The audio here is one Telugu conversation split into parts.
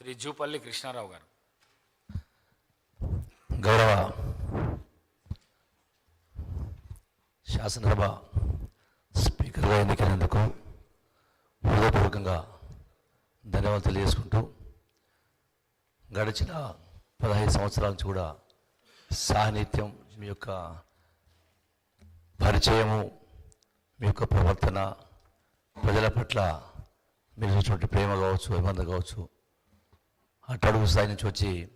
శ్రీ జూపల్లి కృష్ణారావు గారు. గౌరవ శాసనసభ స్పీకర్గా ఎన్నికైనందుకు హృదయపూర్వకంగా ధన్యవాదాలు తెలియజేసుకుంటూ గడిచిన పదహైదు సంవత్సరాల నుంచి కూడా సాహిత్యం మీ యొక్క పరిచయము మీ యొక్క ప్రవర్తన ప్రజల పట్ల మీరు చూసినటువంటి ప్రేమ కావచ్చు అభిమానం కావచ్చు అట్టడుగు స్థాయి నుంచి వచ్చి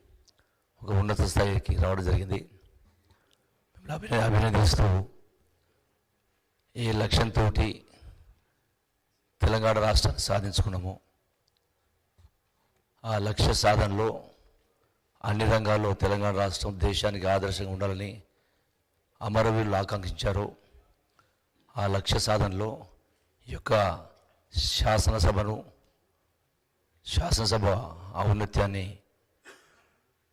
ఒక ఉన్నత స్థాయికి రావడం జరిగింది. మిమ్మల్ని అభిన అభినందిస్తూ ఈ లక్ష్యంతో తెలంగాణ రాష్ట్రాన్ని సాధించుకున్నాము. ఆ లక్ష్య సాధనలో అన్ని రంగాల్లో తెలంగాణ రాష్ట్రం దేశానికి ఆదర్శంగా ఉండాలని అమరవీరులు ఆకాంక్షించారు. ఆ లక్ష్య సాధనలో ఈ యొక్క శాసనసభను శాసనసభ ఔన్నత్యాన్ని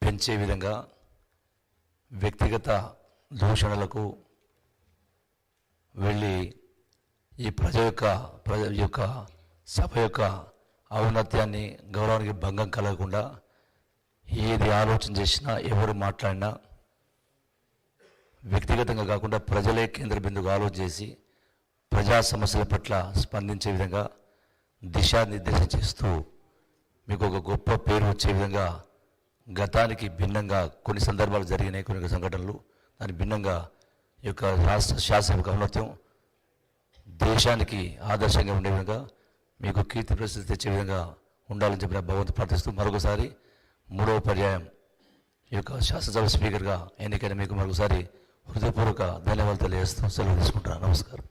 పెంచే విధంగా వ్యక్తిగత దూషణలకు వెళ్ళి ఈ ప్రజ యొక్క ప్రజ యొక్క సభ యొక్క ఔన్నత్యాన్ని గౌరవానికి భంగం కలగకుండా ఏది ఆలోచన చేసినా ఎవరు మాట్లాడినా వ్యక్తిగతంగా కాకుండా ప్రజలే కేంద్ర బిందుగా ఆలోచన చేసి ప్రజా సమస్యల పట్ల స్పందించే విధంగా దిశానిర్దేశం చేస్తూ మీకు ఒక గొప్ప పేరు వచ్చే విధంగా గతానికి భిన్నంగా కొన్ని సందర్భాలు జరిగినాయి కొన్ని సంఘటనలు. దాని భిన్నంగా ఈ యొక్క రాష్ట్ర శాసనసభ ఔన్నత్యం దేశానికి ఆదర్శంగా ఉండే విధంగా మీకు కీర్తి ప్రసిద్ధి తెచ్చే విధంగా ఉండాలని చెప్పిన భగవంతు ప్రార్థిస్తూ మరొకసారి మూడవ పర్యాయం ఈ యొక్క శాసనసభ స్పీకర్గా ఎన్నికైన మీకు మరొకసారి హృదయపూర్వక ధన్యవాదాలు తెలియజేస్తూ సెలవు తీసుకుంటున్నాను. నమస్కారం.